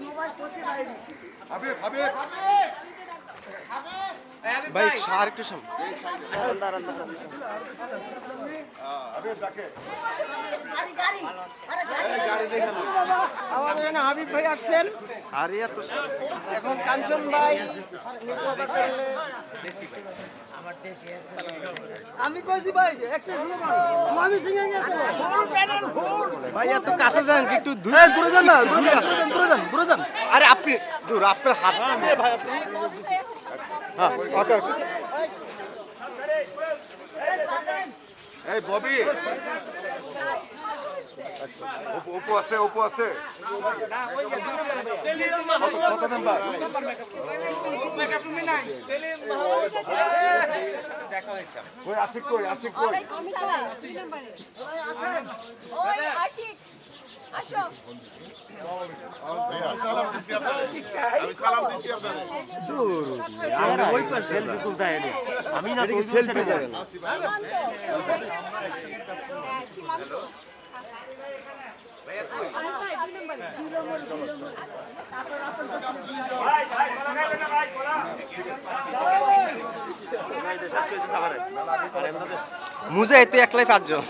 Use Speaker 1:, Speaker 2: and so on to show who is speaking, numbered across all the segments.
Speaker 1: Mobile করতে পারিনি
Speaker 2: ভাই আর একটু সামনে।
Speaker 3: আমাদের এখানে হাবিব ভাই আসছেন।
Speaker 2: আর এত
Speaker 3: এখন কাঞ্চন ভাই। আমি কইছি ভাই একটা শুনে আমি সিঙ্গে গেছে।
Speaker 2: ভাই এত কাছে যান একটু দূরে
Speaker 3: দূরে যান না দূরে যান দূরে যান দূরে যান।
Speaker 2: আরে আপনি দূর আপনার হাত হ্যাঁ ওকে
Speaker 4: এই ববি। অপু আছে অপু আছে। কত নাম্বার আশিক কই আশিক কই?
Speaker 5: আশিক।
Speaker 4: আমি
Speaker 2: না তো সেলফি যাবেন
Speaker 5: সীমান্ত হ্যাঁ, সীমান্ত
Speaker 2: মুজাই তো একলাই পাঁচজন।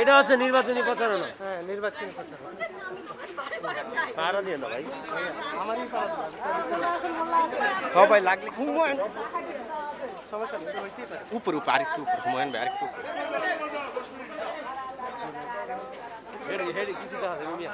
Speaker 6: এটা হচ্ছে নির্বাচনী প্রচারণা।
Speaker 2: হ্যাঁ নির্বাচন
Speaker 6: পাড়া দিয়ে না ভাই।
Speaker 2: সবাই লাগলে ঘুমায় উপর উপর আরেকটু উপর ঘুমায় আরেকটু উপর।
Speaker 6: হেডি হেডি আসো আসো মিয়া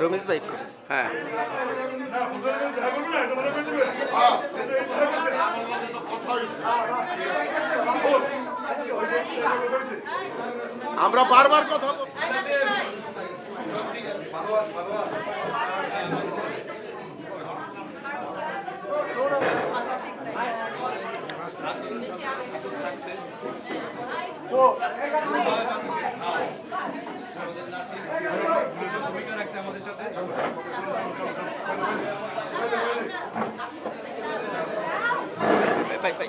Speaker 2: রমেশ ভাই হ্যাঁ।
Speaker 4: আমরা বারবার কথা বল-
Speaker 2: ভাই ভাই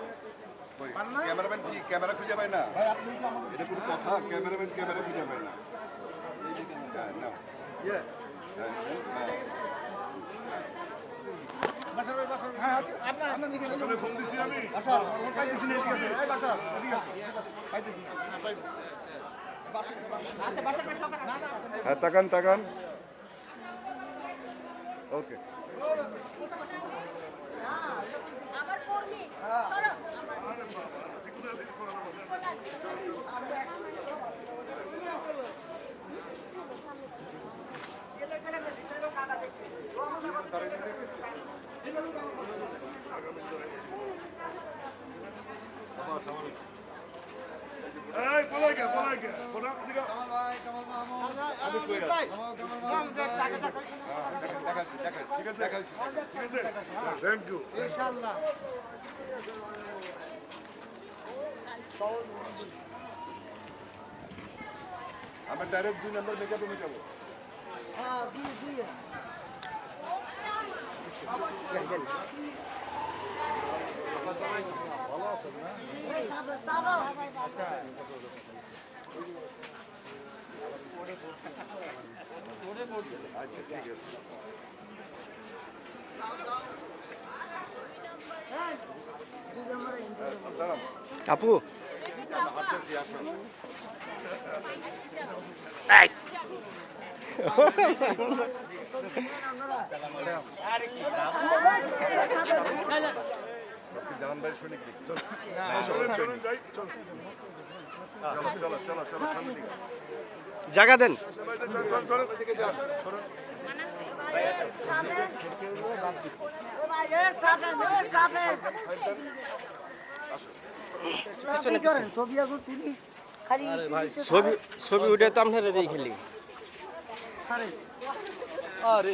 Speaker 4: ক্যামেরাম্যান কি? ক্যামেরা খুঁজে পায় না? এটা কোনো কথা ক্যামেরাম্যান ক্যামেরা খুঁজে পায় না। হ্যাঁ, নাও। হ্যাঁ, হ্যাঁ। সকালে ফোন দিছি আমি। হ্যাঁ তাকান তাকান। Okay. Hey, Polaga, Polaga. Polaga, thank you আমরা ডাইরেক্ট দুই নম্বর মেকআপে মেটাবো
Speaker 7: হ্যাঁ দুই দুই এই সাবো সাবো
Speaker 4: আচ্ছা ঠিক আছে
Speaker 2: আপু
Speaker 4: জাহান ভাই শুনে চলো চলো চলো চলো চলো সামনে দিকে।
Speaker 2: জায়গা দেন।
Speaker 7: ছবি
Speaker 2: উঠে তো আপনারা দিয়ে খেলি। আরে।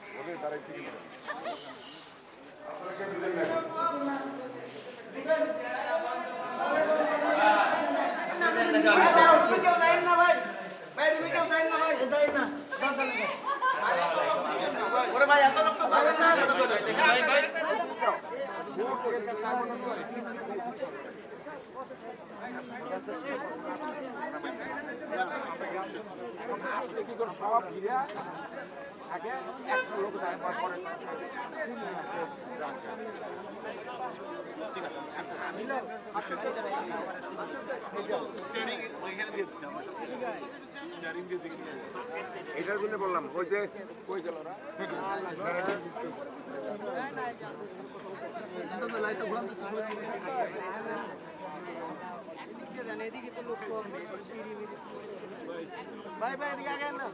Speaker 3: আমার নাম্বার হ্যাঁ আছে আছে নাই নাম্বারটা আমার কাছে কি ব্যাপার
Speaker 4: ওকে দাঁড়াইছি কি
Speaker 7: যাই না লাগে
Speaker 4: এটার জন্য বললাম ওই যে কই গেল না
Speaker 8: ভাই ভাই এদিকে আগে না।